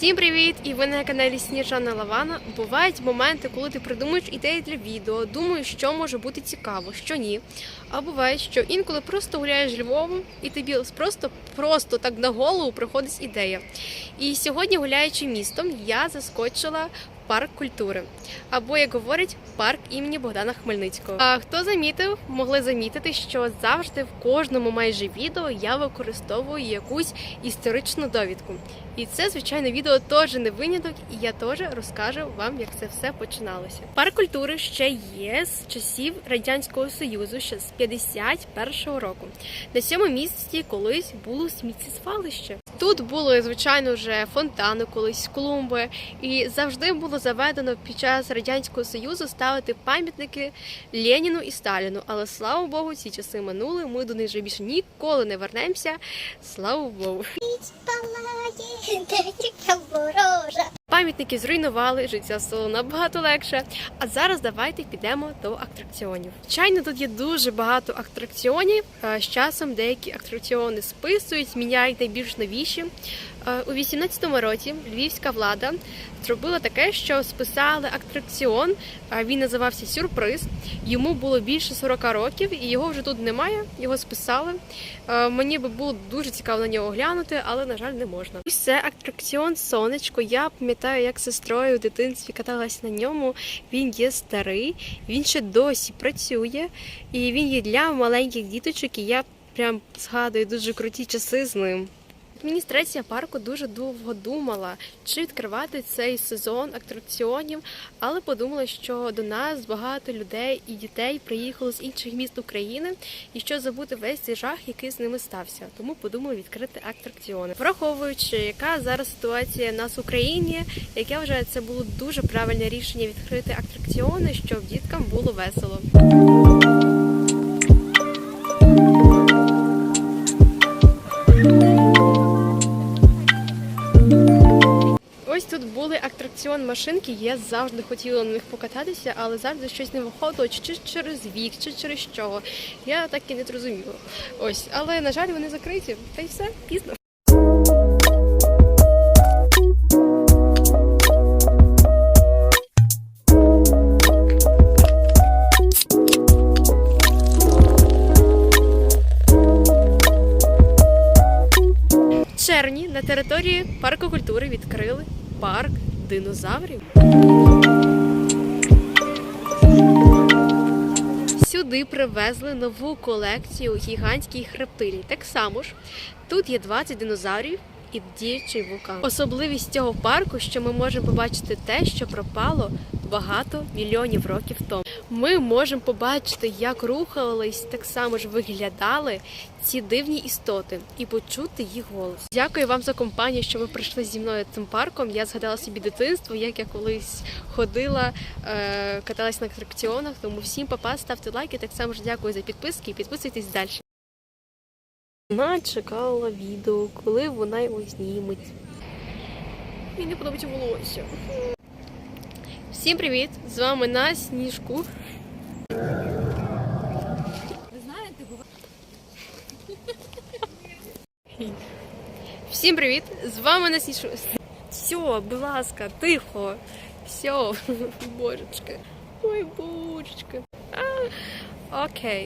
Всім привіт! І ви на каналі Сніжана Лавана. Бувають моменти, коли ти придумуєш ідеї для відео, думаєш, що може бути цікаво, що ні. А буває, що інколи просто гуляєш Львовом, і тобі просто просто так на голову приходить ідея. І сьогодні, гуляючи містом, я заскочила парк культури. Або, як говорять, парк імені Богдана Хмельницького. А хто замітив, могли замітити, що завжди в кожному майже відео я використовую якусь історичну довідку. І це, звичайно, відео теж не виняток, і я теж розкажу вам, як це все починалося. Парк культури ще є з часів радянського союзу, ще з 51-го року. На цьому місці колись було сміттєзвалище. Тут були звичайно вже фонтани, колись клумби, і завжди було заведено під час радянського союзу ставити пам'ятники Леніну і Сталіну. Але слава Богу, ці часи минули. Ми до них вже більше ніколи не вернемося. Слава Богу. палає ворожа. Пам'ятники зруйнували, життя стало набагато легше. А зараз давайте підемо до атракціонів. Звичайно, тут є дуже багато атракціонів. Е, З часом деякі атракціони списують, міняють найбільш новіші. Е, У 18-му році львівська влада зробила таке, що списали атракціон. е, Він називався Сюрприз. Йому було більше 40 років, і його вже тут немає. Його списали. Мені би було дуже цікаво на нього глянути, але на жаль, не можна. Ось це атракціон сонечко. Я пам'ятаю, як сестрою в дитинстві каталась на ньому. Він є старий, він ще досі працює, і він є для маленьких діточок. І я прям згадую дуже круті часи з ним. Адміністрація парку дуже довго думала, чи відкривати цей сезон атракціонів, але подумала, що до нас багато людей і дітей приїхало з інших міст України, і що забути весь цей жах, який з ними стався. Тому подумали відкрити атракціони. Враховуючи, яка зараз ситуація в нас в Україні, як я вважаю, це було дуже правильне рішення відкрити атракціони, щоб діткам було весело. Тут були атракціон машинки. Я завжди хотіла на них покататися, але завжди щось не виходило, чи через вік, чи через що. Я так і не зрозуміла. Ось, але на жаль, вони закриті. Та й все пізно. В червні на території парку культури відкрили парк динозаврів. Сюди привезли нову колекцію гігантських рептилій. Так само ж тут є 20 динозаврів і діючий вулкан. Особливість цього парку, що ми можемо побачити те, що пропало багато мільйонів років тому. Ми можемо побачити, як рухались, так само ж виглядали ці дивні істоти і почути їх голос. Дякую вам за компанію, що ви прийшли зі мною цим парком. Я згадала собі дитинство, як я колись ходила, е, каталась на атракціонах. Тому всім папа, ставте лайки. Так само ж дякую за підписки і підписуйтесь далі. Вона чекала відео, коли вона його зніметь. Мені не подобається волосся. Всім привіт! З вами на сніжку. Ви знаєте, буває. Всім привіт! З вами на сніжку. Все, будь ласка, тихо. Все, божечки. Ой, божечки. А, окей.